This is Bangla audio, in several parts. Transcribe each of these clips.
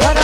भरा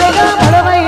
భడవై